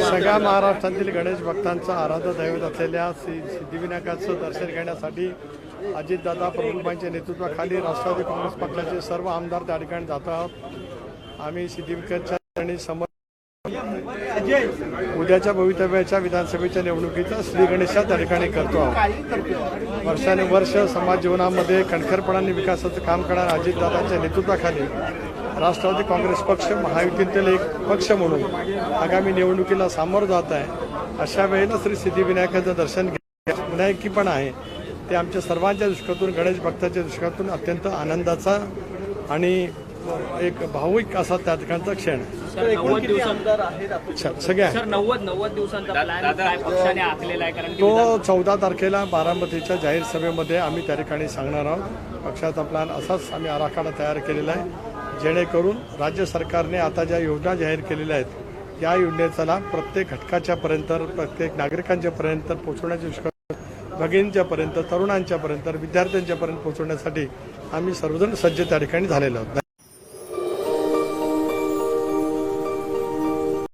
सगळ्या महाराष्ट्रातील गणेश भक्तांचं आराध्य दैवत असलेल्या श्री सिद्धिविनायकाचं दर्शन घेण्यासाठी अजितदादा प्रमुखांच्या नेतृत्वाखाली राष्ट्रवादी काँग्रेस पक्षाचे सर्व आमदार त्या ठिकाणी जात आहोत. आम्ही सिद्धिविनायकाच्या ठिकाणी समोर उद्याच्या भवितव्याच्या विधानसभेच्या निवडणुकीचा श्री गणेशा त्या ठिकाणी करतो आहोत. वर्षानुवर्ष समाज जीवनामध्ये कणखरपणाने विकासाचं काम करणाऱ्या अजितदादांच्या नेतृत्वाखाली राष्ट्रवादी काँग्रेस पक्ष महायुतीतील एक पक्ष म्हणून आगामी निवडणुकीला सामोरं जात आहे. अशा वेळेला श्री सिद्धिविनायकाचं दर्शन विनायकी पण आहे. ते आमच्या सर्वांच्या दृष्टीतून गणेश भक्ताच्या दृष्टीतून अत्यंत आनंदाचा आणि एक भावुक असा त्या ठिकाणचा क्षण सगळ्या सर नव्वद नव्वद दिवसांचा प्लॅन काय पक्षाने आखलेला आहे? कारण की तो चौदा तारखेला बारामतीच्या जाहीर सभेमध्ये आम्ही त्या ठिकाणी सांगणार आहोत. पक्षाचा प्लॅन असाच आम्ही आराखडा तयार केलेला आहे. जेणेकरून राज्य सरकारने आता ज्या योजना जाहीर केलेल्या आहेत या योजनेचा लाभ प्रत्येक घटकाच्या पर्यंत प्रत्येक नागरिकांच्या पर्यंत पोहोचवण्याची भगिनींच्यापर्यंत तरुणांच्यापर्यंत विद्यार्थ्यांच्यापर्यंत पोहोचवण्यासाठी आम्ही सर्वजण सज्ज त्या ठिकाणी झालेलो आहोत.